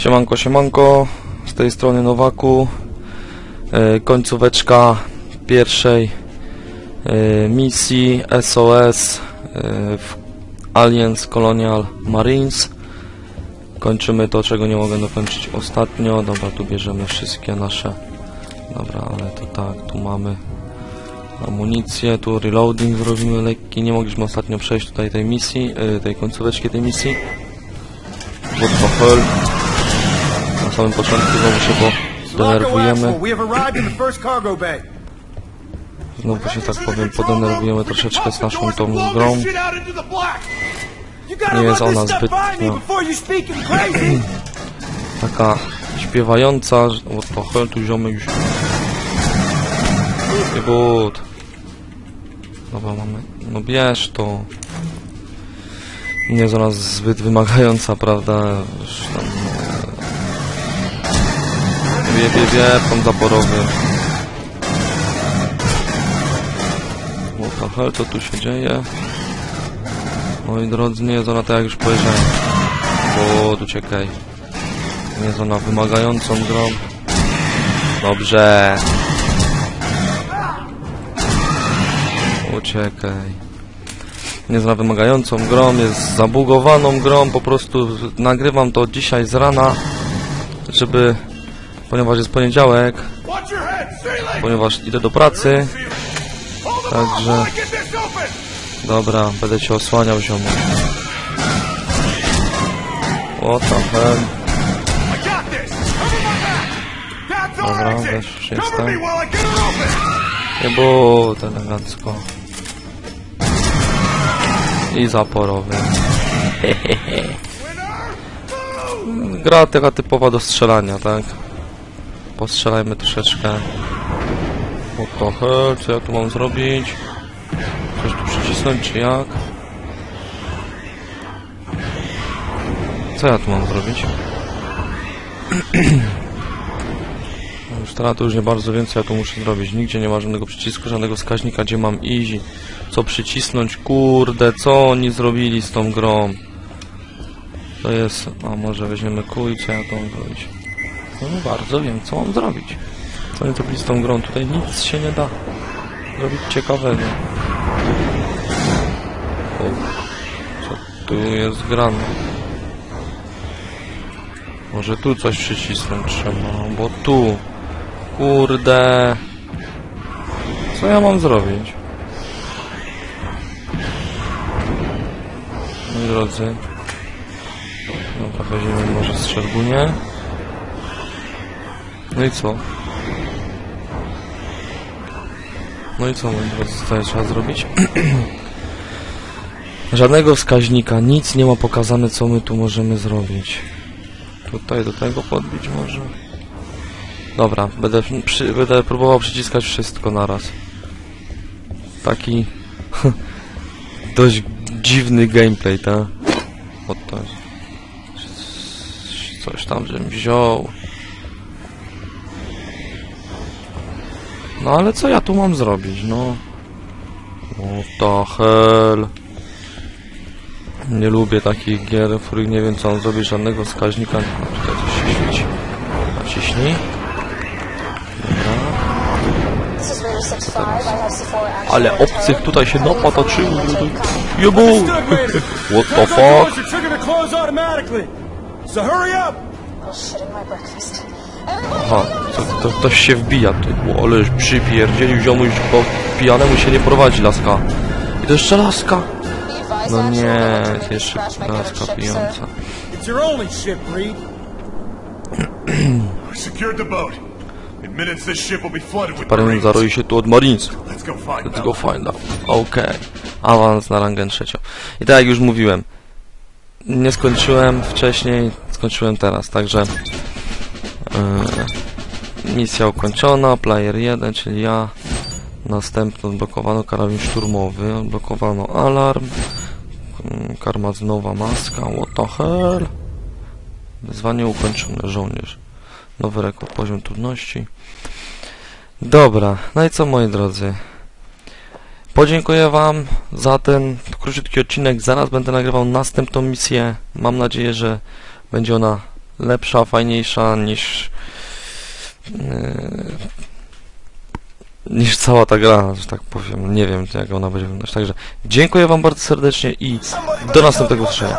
Siemanko, siemanko, z tej strony Nowaku. E, końcóweczka pierwszej e, misji SOS e, w Aliens Colonial Marines. Kończymy to, czego nie mogę dokończyć ostatnio. Dobra, tu bierzemy wszystkie nasze... Dobra, ale to tak, tu mamy amunicję, tu reloading zrobimy lekki. Nie mogliśmy ostatnio przejść tutaj tej misji, tej końcóweczki tej misji. What the hell? Samym początku znowu się podenerwujemy. Znowu się tak powiem podenerwujemy troszeczkę z naszą tą grą. Nie jest ona zbyt, no. Taka śpiewająca, what the hell, tu ziomek już... Good. Dobra, mamy... No bierz to. Nie jest ona zbyt wymagająca, prawda? Już tam... Wie, wie, wie, pan zaporowy. What the hell, co tu się dzieje? Moi drodzy, nie jest ona tak jak już powiedziałem. Bo uciekaj. Nie jest ona wymagającą grą. Dobrze. Uciekaj. Nie ona wymagającą grą, jest zabugowaną grą. Po prostu nagrywam to dzisiaj z rana, żeby... Ponieważ jest poniedziałek, ponieważ idę do pracy. Także-. Dobra, będę cię osłaniał, ziomu. What the hell? Dobra, weź się Cover stań. me while I get it open. Nie było elegancko. I zaporowy. Gra taka typowa do strzelania, tak? Postrzelajmy troszeczkę. What hell, co ja tu mam zrobić? Coś tu przycisnąć, czy jak? Co ja tu mam zrobić? Już teraz to już nie bardzo wiem, co ja tu muszę zrobić. Nigdzie nie ma żadnego przycisku, żadnego wskaźnika, gdzie mam iść. Co przycisnąć? Kurde, co oni zrobili z tą grą? To jest... A może weźmiemy i co ja tu mam zrobić? No nie bardzo wiem, co mam zrobić. Co oni zrobili z tą grą? Tutaj nic się nie da zrobić ciekawego. O, co tu jest grane? Może tu coś przycisnąć trzeba, bo tu... Kurde... Co ja mam zrobić? Moi drodzy... Dobra, weźmiemy może strzelbunię. No i co? No i co, moi drodzy, tutaj trzeba zrobić? Żadnego wskaźnika, nic nie ma pokazane, co my tu możemy zrobić. Tutaj do tego podbić może? Dobra, będę, przy, będę próbował przyciskać wszystko naraz. Taki dość dziwny gameplay, tak? O to jest. Coś tam, żebym wziął. No ale co ja tu mam zrobić, no? What the hell? Nie lubię takich gier, w których nie wiem co mam zrobić, żadnego wskaźnika. Tutaj coś się świeci. Naciśnij. Dobra. This is Raider 6-5. I have C4 action. Ale obcych tutaj się napatoczyło. Jebu! Understood, Raider. What the fuck? So hurry up. Oh shit, in my breakfast. Aha, to, to ktoś się wbija tu. O, ale już przypierdzielił ziomuś, bo pijanemu się nie prowadzi laska. I to jeszcze laska. No nie, to jeszcze laska pijąca. It's your only ship, Reed. We secured the boat. In minutes, this ship will be flooded with Parę zaroi się tu od Marines. Let's go find out. Okej. Awans na rangę trzecią. I tak jak już mówiłem, nie skończyłem wcześniej, skończyłem teraz, także misja ukończona, player 1, czyli ja. Następno odblokowano karabin szturmowy, odblokowano alarm, yy, karmazynowa maska, what the hell? Wyzwanie ukończone, żołnierz. Nowy rekord, poziom trudności. Dobra, no i co moi drodzy? Podziękuję Wam za ten króciutki odcinek. Zaraz będę nagrywał następną misję. Mam nadzieję, że będzie ona lepsza, fajniejsza niż yy, niż cała ta gra, że tak powiem. Nie wiem, jak ona będzie wyglądać. Także dziękuję Wam bardzo serdecznie i do następnego usłyszenia.